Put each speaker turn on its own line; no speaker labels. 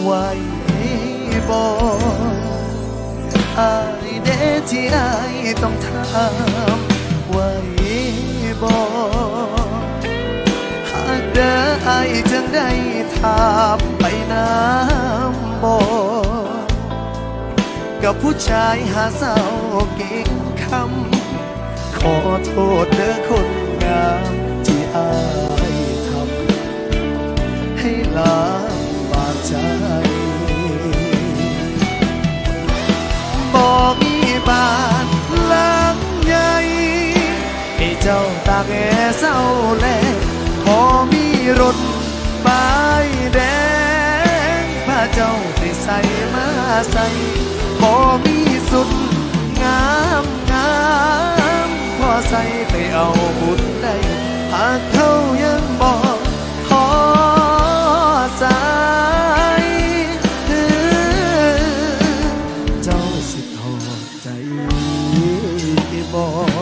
ไหวบ่อายเดที่อายต้องถามไหวบ่หากเด้อไอายจึงได้ถามไปน้ำบ่กับผู้ชายหาเศร้าเก่งคำขอโทษเด้อคนงาม จ้าตากแอเศร้าแลพอมีรถป้ายแดงพาเจ้าไปใส่มาใส่พอมีสุดงามงามพอใส่ไปเอาบุญได้หากเขายังบอกขอใจเจ้าสิทอดใจบอก